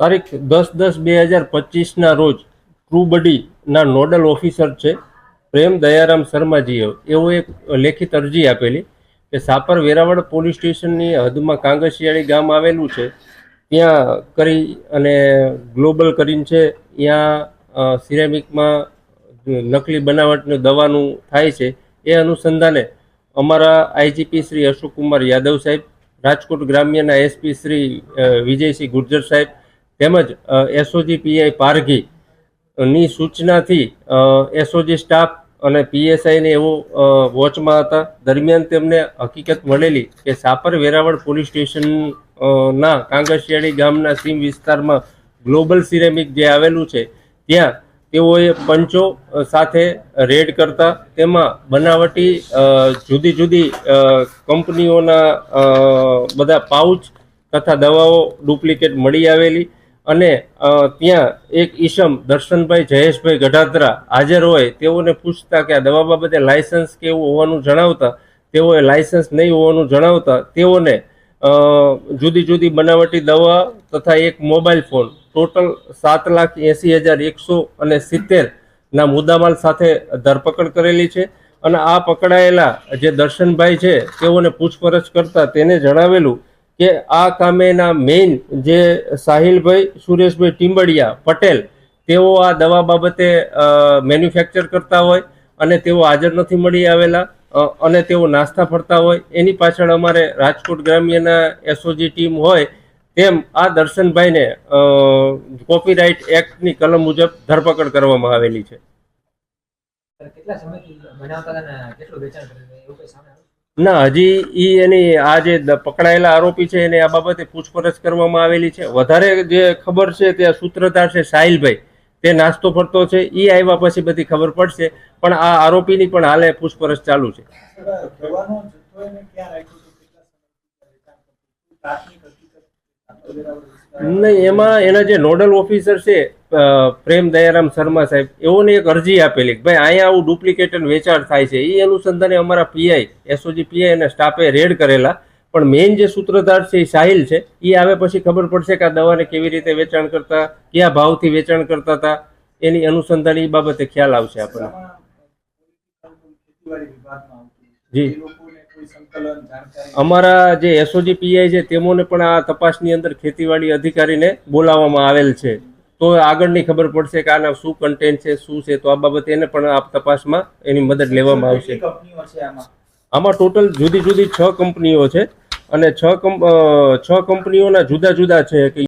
તારીખ દસ દસ બે હજાર પચીસના રોજ ટ્રુબડીના નોડલ ઓફિસર છે પ્રેમ દયારામ શર્માજીએ એવો એક લેખિત અરજી આપેલી કે સાપર વેરાવળ પોલીસ સ્ટેશનની હદમાં કાંગસિયાળી ગામ આવેલું છે. ત્યાં કરી અને ગ્લોબલ કરીને છે. ત્યાં સિરેમિકમાં નકલી બનાવટનું દવાનું થાય છે. એ અનુસંધાને અમારા આઈજીપી શ્રી અશોકકુમાર યાદવ સાહેબ, રાજકોટ ગ્રામ્યના એસપી શ્રી વિજયસિંહ ગુર્જર સાહેબ તેમજ એસઓજી પીઆઈ પારઘી ની સૂચનાથી એસઓજી સ્ટાફ અને પીએસઆઈને એવો વોચમાં હતા. દરમિયાન તેમને હકીકત મળેલી કે સાપર વેરાવળ પોલીસ સ્ટેશન અ, ના કાંગસિયાળી ગામના સીમ વિસ્તારમાં ગ્લોબલ સિરેમિક જે આવેલું છે ત્યાં તેઓએ પંચો સાથે રેડ કરતા. તેમાં બનાવટી જુદી જુદી કંપનીઓના બધા પાઉચ તથા દવાઓ ડુપ્લિકેટ મળી આવેલી. અને ત્યાં એક ઈસમ દર્શનભાઈ જયેશભાઈ ગઢાત્રા હાજર હોય, તેઓને પૂછતા કે આ દવા બાબતે લાયસન્સ કે એવું હોવાનું જણાવતા? તેઓએ લાયસન્સ નહીં હોવાનું જણાવતા, તેઓને જુદી જુદી બનાવટી દવા તથા એક મોબાઈલ ફોન ટોટલ સાત લાખ એંસી હજાર એકસો અને સિત્તેરના મુદ્દામાલ સાથે ધરપકડ કરેલી છે. અને આ પકડાયેલા જે દર્શનભાઈ છે, તેઓને પૂછપરછ કરતા તેને જણાવેલું કે આ કામેના મેઇન જે સાહિલભાઈ, સુરેશભાઈ ટીમ્બડિયા પટેલ, તેઓ આ દવા બાબતે મેન્યુફેક્ચર કરતા હોય અને તેઓ હાજર નથી મળી આવેલા અને તેઓ નાસ્તા ફરતા હોય. એની પાછળ અમારે રાજકોટ ગ્રામ્યના એસઓજી ટીમ હોય, તેમ આ દર્શનભાઈને કોપીરાઇટ એક્ટની કલમ મુજબ ધરપકડ કરવામાં આવેલી છે. કેટલા સમયથી બનાવતા કેટલું વેચાણ? ના, હજી ઈ એની આ જે પકડાયેલા આરોપી છે, એને આ બાબતે પૂછપરછ કરવામાં આવેલી છે. વધારે જે ખબર છે તે સૂત્રધાર છે સાહિલભાઈ. તે નાસ્તો ફરતો છે એ આવ્યા પછી બધી ખબર પડશે, પણ આ આરોપીની પણ હાલે પૂછપરછ ચાલુ છે. નહીં, એમાં એના જે નોડલ ઓફિસર છે પ્રેમ દયારામ શર્મા સાહેબ, એઓને એક અરજી આપેલી ભાઈ, અહીંયા આવું ડુપ્લિકેટ વેચાણ થાય છે. એ અનુસંધાને અમારા પીઆઈ, એસઓજી પીઆઈ અને સ્ટાફે રેડ કરેલા. પણ મેઇન જે સૂત્રધાર છે એ સાહિલ છે. એ આવે પછી ખબર પડશે કે આ દવાને કેવી રીતે વેચાણ કરતા, કયા ભાવથી વેચાણ કરતા હતા. એની અનુસંધાન એ બાબતે ખ્યાલ આવશે આપણને. જી. અમારા જે એસઓજી પીઆઈ છે તેમને પણ આ તપાસની અંદર ખેતીવાડી અધિકારીને બોલાવવામાં આવેલ છે. તો આગળની ખબર પડશે કે આના શું કન્ટેન્ટ છે શું છે તો આ બાબતે એને પણ આ તપાસમાં એની મદદ લેવામાં આવશે. આમાં? ટોટલ જુદી જુદી છ કંપનીઓ છે અને છ કંપ છ કંપનીઓના જુદા જુદા છે કે